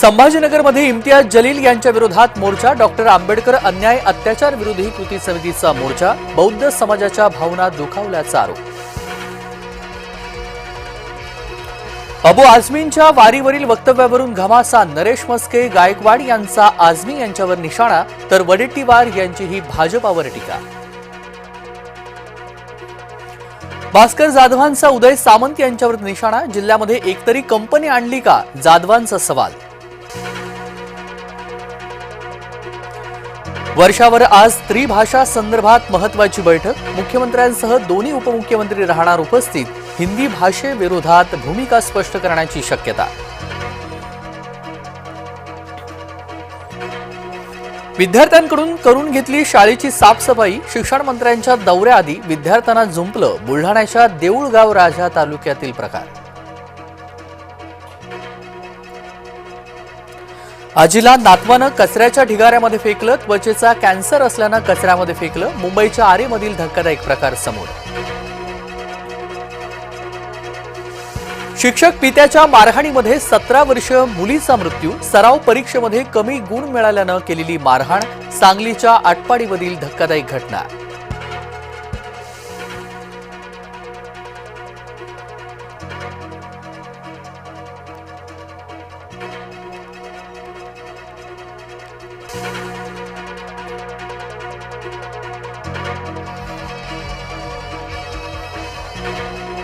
संभाजीनगरमध्ये इम्तियाज जलील यांच्या विरोधात मोर्चा डॉक्टर आंबेडकर अन्याय अत्याचार विरोधी कृती समितीचा मोर्चा बौद्ध समाजाच्या भावना दुखावल्याचा आरोप. अबू आझमींच्या वारीवरील वक्तव्यावरून घमासा नरेश मस्के गायकवाड यांचा आझमी यांच्यावर निशाणा तर वडेट्टीवार यांची ही भाजपावर टीका. भास्कर जाधवांचा उदय सामंत यांच्यावर निशाणा जिल्ह्यामध्ये एकतरी कंपनी आणली का? जाधवांचा सवाल. वर्षावर आज त्रिभाषा संदर्भात महत्वाची बैठक. मुख्यमंत्र्यांसह दोन्ही उपमुख्यमंत्री राहणार उपस्थित. हिंदी भाषेविरोधात भूमिका स्पष्ट करण्याची शक्यता. विद्यार्थ्यांकडून करून घेतली शाळेची साफसफाई शिक्षण मंत्र्यांच्या दौऱ्याआधी विद्यार्थ्यांना झुंपलं बुलढाण्याच्या देऊळगाव राजा तालुक्यातील प्रकार. आजीला नातवानं कचऱ्याच्या ढिगाऱ्यामध्ये फेकलं त्वचेचा कॅन्सर असल्यानं कचऱ्यामध्ये फेकलं मुंबईच्या आरेमधील धक्कादायक प्रकार समोर. शिक्षक पित्याच्या मारहाणीमध्ये सतरा वर्ष मुलीचा मृत्यू सराव परीक्षेमध्ये कमी गुण मिळाल्यानं केलेली मारहाण सांगलीच्या आटपाडीमधील धक्कादायक घटना.